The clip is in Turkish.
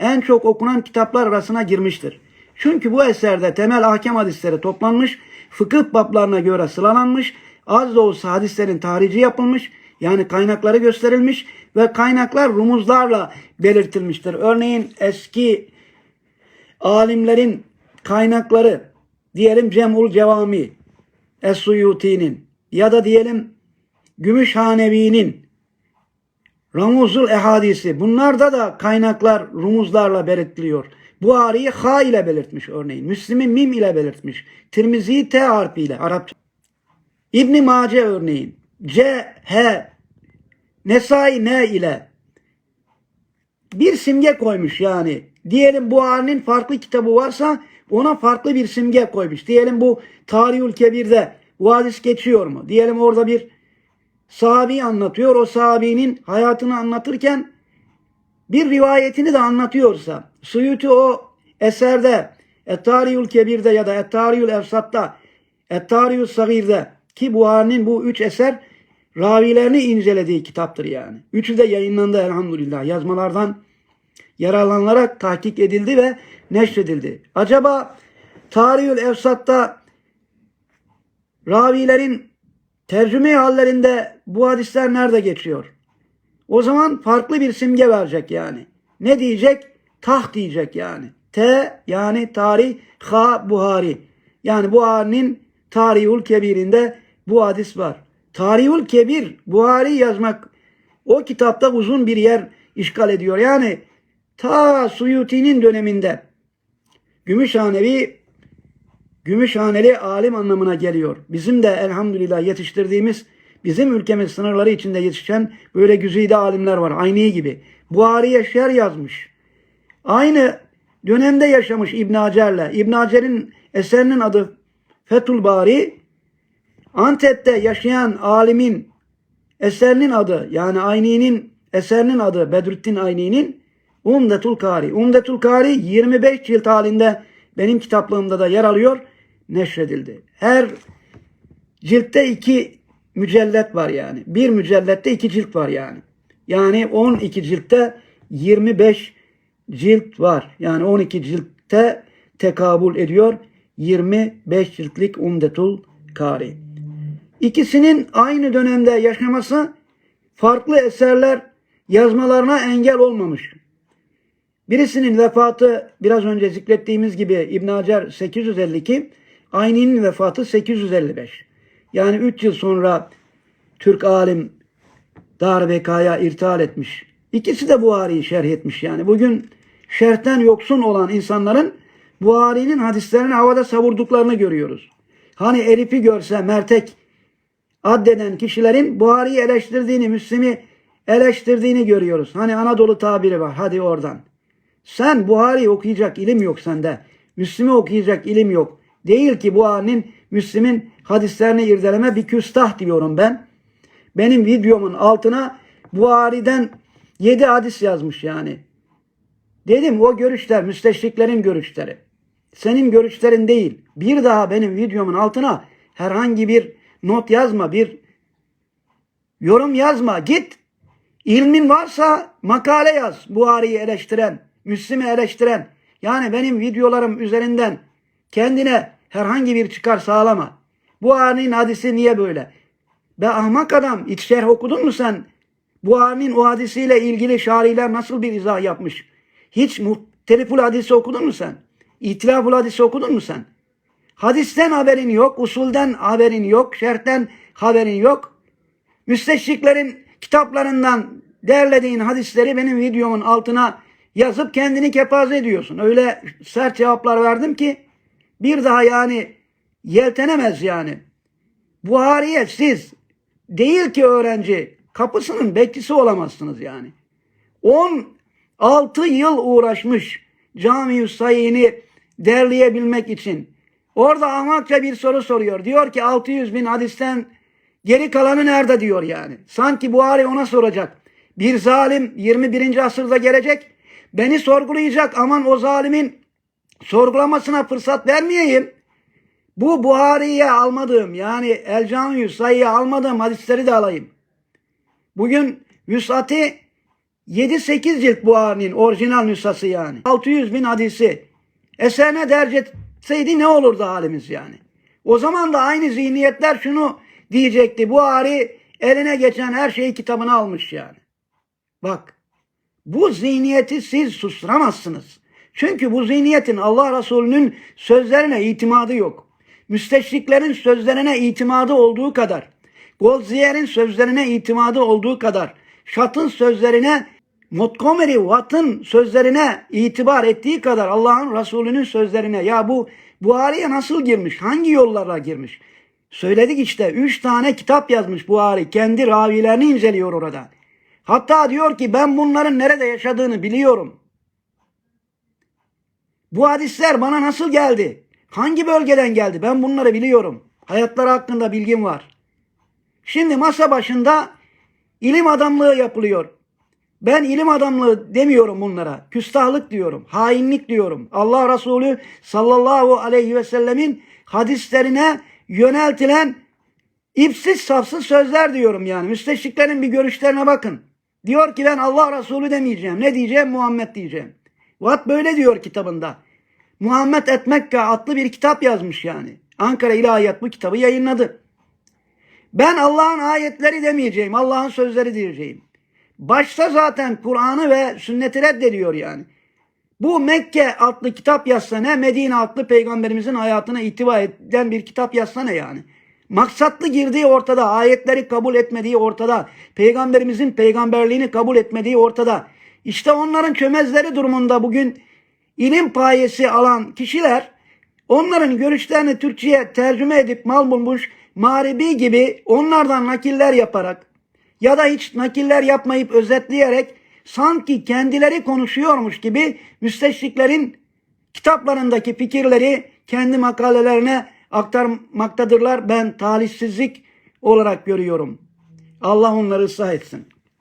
en çok okunan kitaplar arasına girmiştir. Çünkü bu eserde temel ahkam hadisleri toplanmış, fıkıh bablarına göre sıralanmış, az da olsa hadislerin tarihi yapılmış, yani kaynakları gösterilmiş ve kaynaklar rumuzlarla belirtilmiştir. Örneğin eski alimlerin kaynakları diyelim Cem'ul Cevami Es-Suyuti'nin ya da diyelim Gümüşhanevi'nin Ramuzul Ehadisi bunlarda da kaynaklar rumuzlarla belirtiliyor. Buhari'yi ha ile belirtmiş örneğin. Müslim'i mim ile belirtmiş. Tirmizi'yi t harfiyle Arapça. İbn Mace örneğin. C, H, Nesai ne ile bir simge koymuş yani. Diyelim Buhari'nin farklı kitabı varsa ona farklı bir simge koymuş. Diyelim bu Tarihül Kebir'de bu hadis geçiyor mu? Diyelim orada bir sahabi anlatıyor. O sahabinin hayatını anlatırken bir rivayetini de anlatıyorsa Suyuti o eserde Et-Tarihül Kebir'de ya da Et-Tarihül Efsat'ta Et-Tarihül Sagir'de ki Buhari'nin bu üç eser ravilerini incelediği kitaptır yani. Üçü de yayınlandı elhamdülillah. Yazmalardan yararlanarak tahkik edildi ve neşredildi. Acaba Tarihül Efsat'ta ravilerin tercüme hallerinde bu hadisler nerede geçiyor? O zaman farklı bir simge verecek yani. Ne diyecek? Tah diyecek yani. T yani tarih, ha Buhari. Yani Buhari'nin Tarihul Kebir'inde bu hadis var. Tarihul Kebir, Buhari yazmak o kitapta uzun bir yer işgal ediyor. Yani ta Suyuti'nin döneminde Gümüşhanevi Gümüşhaneli alim anlamına geliyor. Bizim de elhamdülillah yetiştirdiğimiz bizim ülkemiz sınırları içinde yetişen böyle güzide alimler var. Aynı gibi. Buhari'ye şer yazmış. Aynı dönemde yaşamış İbn Hacer'le. İbn Hacer'in eserinin adı Fethül Bari. Antep'te yaşayan alimin eserinin adı yani Ayni'nin eserinin adı Bedrüddin Ayni'nin Umdetul Kari. Umdetul Kari 25 cilt halinde benim kitaplığımda da yer alıyor. Neşredildi. Her ciltte iki mücellet var yani. Bir mücellette iki cilt var yani. Yani 12 ciltte 25 cilt var. Yani 12 ciltte tekabül ediyor. 25 ciltlik Umdetul Kari. İkisinin aynı dönemde yaşaması farklı eserler yazmalarına engel olmamış. Birisinin vefatı biraz önce zikrettiğimiz gibi İbn Hacer 852, Ayni'nin vefatı 855. Yani 3 yıl sonra Türk alim Darbekaya irtihal etmiş. İkisi de Buhari'yi şerh etmiş yani. Bugün şerhten yoksun olan insanların Buhari'nin hadislerini havada savurduklarını görüyoruz. Hani Elif'i görse mertek addeden kişilerin Buhari'yi eleştirdiğini, Müslim'i eleştirdiğini görüyoruz. Hani Anadolu tabiri var. Hadi oradan. Sen Buhari'yi okuyacak ilim yok sende. Müslim'i okuyacak ilim yok. Değil ki Buhari'nin, Müslim'in hadislerini irdeleme bir küstah diyorum ben. Benim videomun altına Buhari'den 7 hadis yazmış yani. Dedim o görüşler müsteşriklerin görüşleri. Senin görüşlerin değil. Bir daha benim videomun altına herhangi bir not yazma, bir yorum yazma. Git. İlmin varsa makale yaz. Buhari'yi eleştiren, Müslim'i eleştiren. Yani benim videolarım üzerinden kendine herhangi bir çıkar sağlama. Buhari'nin hadisi niye böyle? Be ahmak adam iç şerh okudun mu sen? Buhari'nin o hadisiyle ilgili şariler nasıl bir izah yapmış? Hiç muhteliful hadisi okudun mu sen? İtilaful hadisi okudun mu sen? Hadisten haberin yok, usulden haberin yok, şerhten haberin yok. Müsteşriklerin kitaplarından derlediğin hadisleri benim videomun altına yazıp kendini kepaze ediyorsun. Öyle sert cevaplar verdim ki bir daha yani yeltenemez yani. Buhari'ye siz değil ki öğrenci kapısının bekçisi olamazsınız yani. 16 yıl uğraşmış cami sayını derleyebilmek için. Orada ahmakça bir soru soruyor. Diyor ki 600 bin hadisten geri kalanı nerede diyor yani. Sanki Buhari ona soracak. Bir zalim 21. asırda gelecek. Beni sorgulayacak. Aman o zalimin sorgulamasına fırsat vermeyeyim. Bu Buhari'ye almadığım yani El Cami Sayı'ya almadığım hadisleri de alayım. Bugün vüsati 7-8 cilt Buhari'nin orijinal nüshası yani. 600 bin hadisi. Eserine derc etseydi ne olurdu halimiz yani. O zaman da aynı zihniyetler şunu diyecekti. Buhari eline geçen her şeyi kitabına almış yani. Bak bu zihniyeti siz susturamazsınız. Çünkü bu zihniyetin Allah Resulü'nün sözlerine itimadı yok. Müsteşriklerin sözlerine itimadı olduğu kadar, Goldzier'in sözlerine itimadı olduğu kadar, Şat'ın sözlerine, Montgomery Watt'ın sözlerine itibar ettiği kadar Allah'ın Resulü'nün sözlerine ya bu Buhari'ye nasıl girmiş? Hangi yollarla girmiş? Söyledik işte üç tane kitap yazmış Buhari. Kendi ravilerini inceliyor orada. Hatta diyor ki ben bunların nerede yaşadığını biliyorum. Bu hadisler bana nasıl geldi? Hangi bölgeden geldi? Ben bunları biliyorum. Hayatları hakkında bilgim var. Şimdi masa başında ilim adamlığı yapılıyor. Ben ilim adamlığı demiyorum bunlara. Küstahlık diyorum. Hainlik diyorum. Allah Resulü sallallahu aleyhi ve sellemin hadislerine yöneltilen ipsiz safsız sözler diyorum yani. Müsteşriklerin bir görüşlerine bakın. Diyor ki ben Allah Resulü demeyeceğim. Ne diyeceğim? Muhammed diyeceğim. Watt böyle diyor kitabında. Muhammed Etmekka adlı bir kitap yazmış yani. Ankara İlahiyat bu kitabı yayınladı. Ben Allah'ın ayetleri demeyeceğim. Allah'ın sözleri diyeceğim. Başta zaten Kur'an'ı ve sünneti reddediyor yani. Bu Mekke adlı kitap yazsa ne? Medine adlı peygamberimizin hayatına itibar eden bir kitap yazsa ne yani? Maksatlı girdiği ortada, ayetleri kabul etmediği ortada, peygamberimizin peygamberliğini kabul etmediği ortada. İşte onların çömezleri durumunda bugün ilim payesi alan kişiler onların görüşlerini Türkçe'ye tercüme edip mal bulmuş Maribi gibi onlardan nakiller yaparak ya da hiç nakiller yapmayıp özetleyerek sanki kendileri konuşuyormuş gibi müsteşriklerin kitaplarındaki fikirleri kendi makalelerine aktarmaktadırlar. Ben talihsizlik olarak görüyorum. Allah onları ıslah etsin.